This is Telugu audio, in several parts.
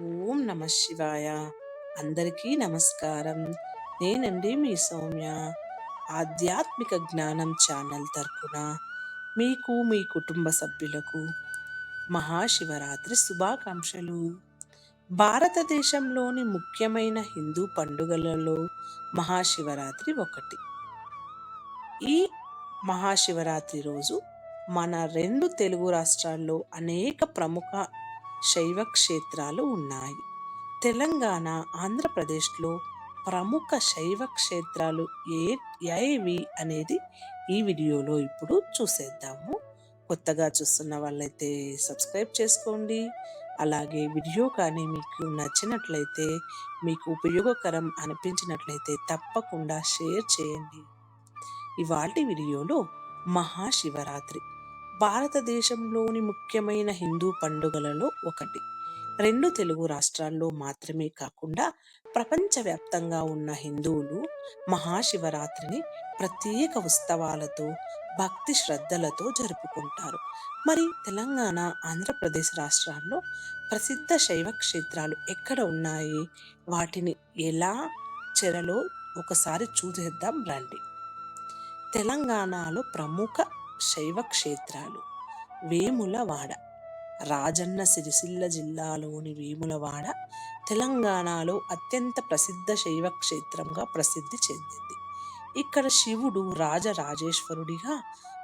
ఓం నమ శివాయ. అందరికీ నమస్కారం. నేనండి మీ సౌమ్య. ఆధ్యాత్మిక జ్ఞానం ఛానల్ తరపున మీకు మీ కుటుంబ సభ్యులకు మహాశివరాత్రి శుభాకాంక్షలు. భారతదేశంలోని ముఖ్యమైన హిందూ పండుగలలో మహాశివరాత్రి ఒకటి. ఈ మహాశివరాత్రి రోజు మన రెండు తెలుగు రాష్ట్రాల్లో అనేక ప్రముఖ శైవ క్షేత్రాలు ఉన్నాయి. తెలంగాణ ఆంధ్రప్రదేశ్లో ప్రముఖ శైవ క్షేత్రాలు ఏ ఏవి అనేది ఈ వీడియోలో ఇప్పుడు చూసేద్దాము. కొత్తగా చూస్తున్న వాళ్ళైతే సబ్స్క్రైబ్ చేసుకోండి. అలాగే వీడియో కానీ మీకు నచ్చినట్లయితే మీకు ఉపయోగకరం అనిపించినట్లయితే తప్పకుండా షేర్ చేయండి. ఇవాటి వీడియోలో మహాశివరాత్రి. భారతదేశంలోని ముఖ్యమైన హిందూ పండుగలలో ఒకటి. రెండు తెలుగు రాష్ట్రాల్లో మాత్రమే కాకుండా ప్రపంచవ్యాప్తంగా ఉన్న హిందువులు మహాశివరాత్రిని ప్రత్యేక ఉత్సవాలతో భక్తి శ్రద్ధలతో జరుపుకుంటారు. మరి తెలంగాణ ఆంధ్రప్రదేశ్ రాష్ట్రాల్లో ప్రసిద్ధ శైవ క్షేత్రాలు ఎక్కడ ఉన్నాయి? వాటిని ఎలా చెరలో ఒకసారి చూసేద్దాం రండి. తెలంగాణలో ప్రముఖ శైవ క్షేత్రాలు వేములవాడ. రాజన్న సిరిసిల్ల జిల్లాలోని వేములవాడ తెలంగాణలో అత్యంత ప్రసిద్ధ శైవ క్షేత్రంగా ప్రసిద్ధి చెందింది. ఇక్కడ శివుడు రాజరాజేశ్వరుడిగా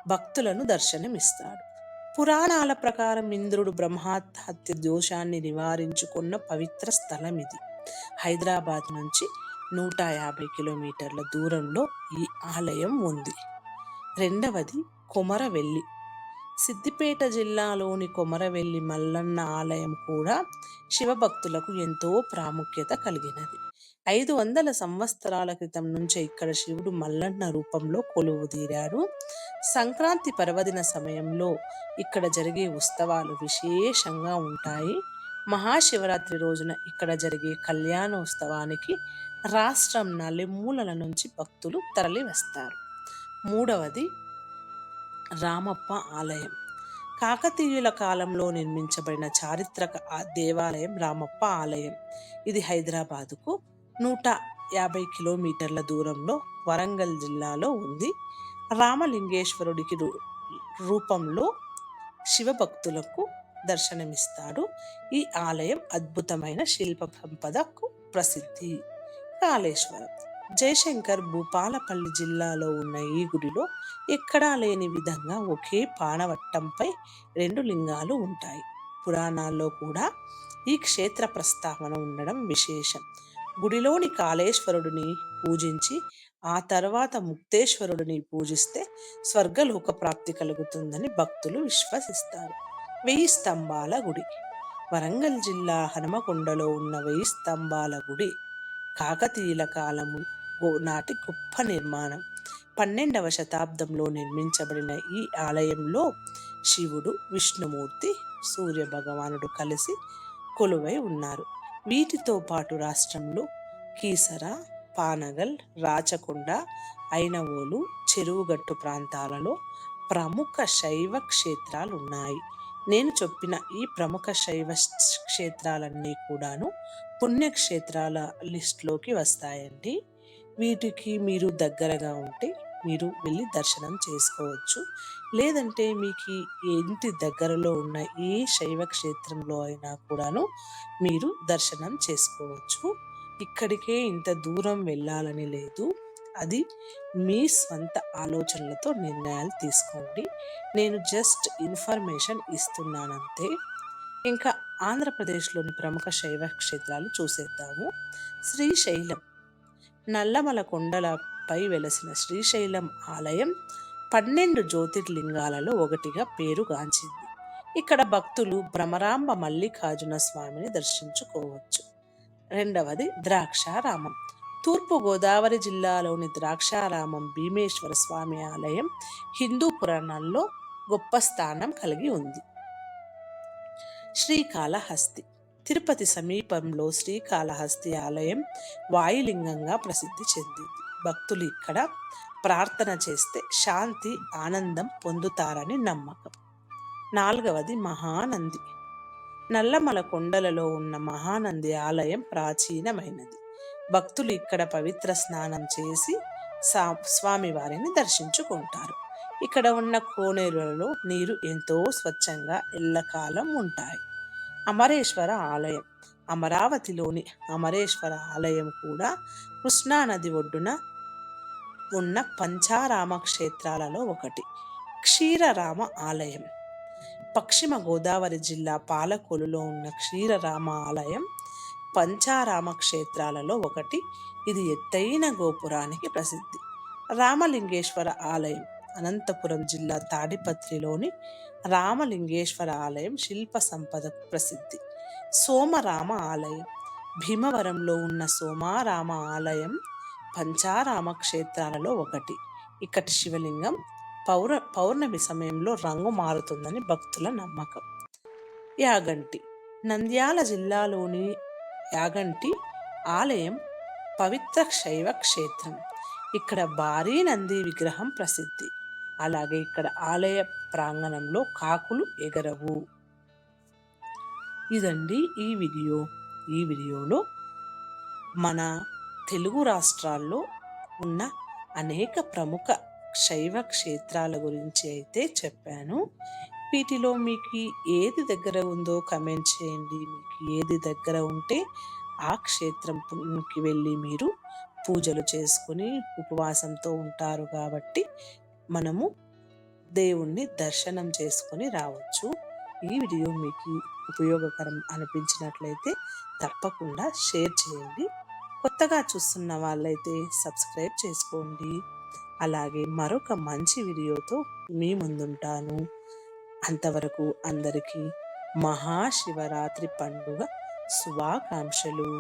భక్తులను దర్శనమిస్తాడు. పురాణాల ప్రకారం ఇంద్రుడు బ్రహ్మాత్మహత్య దోషాన్ని నివారించుకున్న పవిత్ర స్థలం ఇది హైదరాబాద్ నుంచి నూట యాభై కిలోమీటర్ల దూరంలో ఈ ఆలయం ఉంది. రెండవది కొమరవెల్లి. సిద్దిపేట జిల్లాలోని కొమరవెల్లి మల్లన్న ఆలయం కూడా శివభక్తులకు ఎంతో ప్రాముఖ్యత కలిగినది. ఐదు వందల సంవత్సరాల క్రితం నుంచే ఇక్కడ శివుడు మల్లన్న రూపంలో కొలువు తీరాడు సంక్రాంతి పర్వదిన సమయంలో ఇక్కడ జరిగే ఉత్సవాలు విశేషంగా ఉంటాయి. మహాశివరాత్రి రోజున ఇక్కడ జరిగే కళ్యాణోత్సవానికి రాష్ట్రం నలుమూలల నుంచి భక్తులు తరలి వస్తారు మూడవది రామప్ప ఆలయం. కాకతీయుల కాలంలో నిర్మించబడిన చారిత్రక దేవాలయం రామప్ప ఆలయం. ఇది హైదరాబాదుకు నూట యాభై కిలోమీటర్ల దూరంలో వరంగల్ జిల్లాలో ఉంది. రామలింగేశ్వరుడికి రూపంలో శివభక్తులకు దర్శనమిస్తాడు. ఈ ఆలయం అద్భుతమైన శిల్ప సంపదకు ప్రసిద్ధి. కాళేశ్వరం. జయశంకర్ భూపాలపల్లి జిల్లాలో ఉన్న ఈ గుడిలో ఎక్కడా లేని విధంగా ఒకే పానవట్టంపై రెండు లింగాలు ఉంటాయి. పురాణాల్లో కూడా ఈ క్షేత్ర ప్రస్తావన ఉండడం విశేషం. గుడిలోని కాళేశ్వరుడిని పూజించి ఆ తర్వాత ముక్తేశ్వరుడిని పూజిస్తే స్వర్గలోక ప్రాప్తి కలుగుతుందని భక్తులు విశ్వసిస్తారు. వెయ్యి స్తంభాల గుడి. వరంగల్ జిల్లా హనుమకొండలో ఉన్న వెయ్యి స్తంభాల గుడి కాకతీయుల కాలము నాటి గొప్ప నిర్మాణం. పన్నెండవ శతాబ్దంలో నిర్మించబడిన ఈ ఆలయంలో శివుడు విష్ణుమూర్తి సూర్య భగవానుడు కలిసి కొలువై ఉన్నారు. వీటితో పాటు రాష్ట్రంలో కీసర పానగల్ రాచకొండ ఐనవోలు చెరువుగట్టు ప్రాంతాలలో ప్రముఖ శైవ క్షేత్రాలు ఉన్నాయి నేను చెప్పిన ఈ ప్రముఖ శైవ క్షేత్రాలన్నీ కూడాను పుణ్యక్షేత్రాల లిస్ట్లోకి వస్తాయండి. వీటికి మీరు దగ్గరగా ఉంటే మీరు వెళ్ళి దర్శనం చేసుకోవచ్చు. లేదంటే మీకు ఇంటి దగ్గరలో ఉన్న ఏ శైవ క్షేత్రంలో అయినా కూడాను మీరు దర్శనం చేసుకోవచ్చు. ఇక్కడికే ఇంత దూరం వెళ్ళాలని లేదు. అది మీ స్వంత ఆలోచనలతో నిర్ణయాలు తీసుకోండి. నేను జస్ట్ ఇన్ఫర్మేషన్ ఇస్తున్నానంతే. ఇంకా ఆంధ్రప్రదేశ్లోని ప్రముఖ శైవ క్షేత్రాలు చూసేద్దాము. శ్రీశైలం. నల్లమల కొండలపై వెలసిన శ్రీశైలం ఆలయం పన్నెండు జ్యోతిర్లింగాలలో ఒకటిగా పేరుగాంచింది. ఇక్కడ భక్తులు భ్రమరాంబ మల్లికార్జున స్వామిని దర్శించుకోవచ్చు. రెండవది ద్రాక్షారామం. తూర్పుగోదావరి జిల్లాలోని ద్రాక్షారామం భీమేశ్వర స్వామి ఆలయం హిందూ పురాణాల్లో గొప్ప స్థానం కలిగి ఉంది. శ్రీకాళహస్తి. తిరుపతి సమీపంలో శ్రీకాళహస్తి ఆలయం వాయులింగంగా ప్రసిద్ధి చెందింది. భక్తులు ఇక్కడ ప్రార్థన చేస్తే శాంతి ఆనందం పొందుతారని నమ్మకం. నాలుగవది మహానంది. నల్లమల కొండలలో ఉన్న మహానంది ఆలయం ప్రాచీనమైనది. భక్తులు ఇక్కడ పవిత్ర స్నానం చేసి సా స్వామివారిని దర్శించుకుంటారు. ఇక్కడ ఉన్న కోనేరులలో నీరు ఎంతో స్వచ్ఛంగా ఎల్లకాలం ఉంటాయి. అమరేశ్వర ఆలయం. అమరావతిలోని అమరేశ్వర ఆలయం కూడా కృష్ణానది ఒడ్డున ఉన్న పంచారామ క్షేత్రాలలో ఒకటి. క్షీరరామ ఆలయం. పశ్చిమ గోదావరి జిల్లా పాలకొలులో ఉన్న క్షీరరామ ఆలయం పంచారామ క్షేత్రాలలో ఒకటి. ఇది ఎత్తైన గోపురానికి ప్రసిద్ధి. రామలింగేశ్వర ఆలయం అనంతపురం జిల్లా తాడిపత్రిలోని రామలింగేశ్వర ఆలయం శిల్ప సంపదకు ప్రసిద్ధి. సోమరామ ఆలయం. భీమవరంలో ఉన్న సోమారామ ఆలయం పంచారామ క్షేత్రాలలో ఒకటి. ఇక్కటి శివలింగం పౌర పౌర్ణమి సమయంలో రంగు మారుతుందని భక్తుల నమ్మకం. యాగంటి. నంద్యాల జిల్లాలోని యాగంటి ఆలయం పవిత్ర శైవ క్షేత్రం. ఇక్కడ భారీ నంది విగ్రహం ప్రసిద్ధి. అలాగే ఇక్కడ ఆలయ ప్రాంగణంలో కాకులు ఎగరవు. ఇదండి ఈ వీడియో. ఈ వీడియోలో మన తెలుగు రాష్ట్రాల్లో ఉన్న అనేక ప్రముఖ శైవ క్షేత్రాల గురించి అయితే చెప్పాను. వీటిలో మీకు ఏది దగ్గర ఉందో కమెంట్ చేయండి. మీకు ఏది దగ్గర ఉంటే ఆ క్షేత్రంకి వెళ్ళి మీరు పూజలు చేసుకుని ఉపవాసంతో ఉంటారు కాబట్టి మనము దేవుణ్ణి దర్శనం చేసుకొని రావచ్చు. ఈ వీడియో మీకు ఉపయోగకరం అనిపించినట్లయితే తప్పకుండా షేర్ చేయండి. కొత్తగా చూస్తున్న వాళ్ళైతే సబ్స్క్రైబ్ చేసుకోండి. అలాగే మరొక మంచి వీడియోతో మీ ముందుంటాను. అంతవరకు అందరికీ మహాశివరాత్రి పండుగ శుభాకాంక్షలు.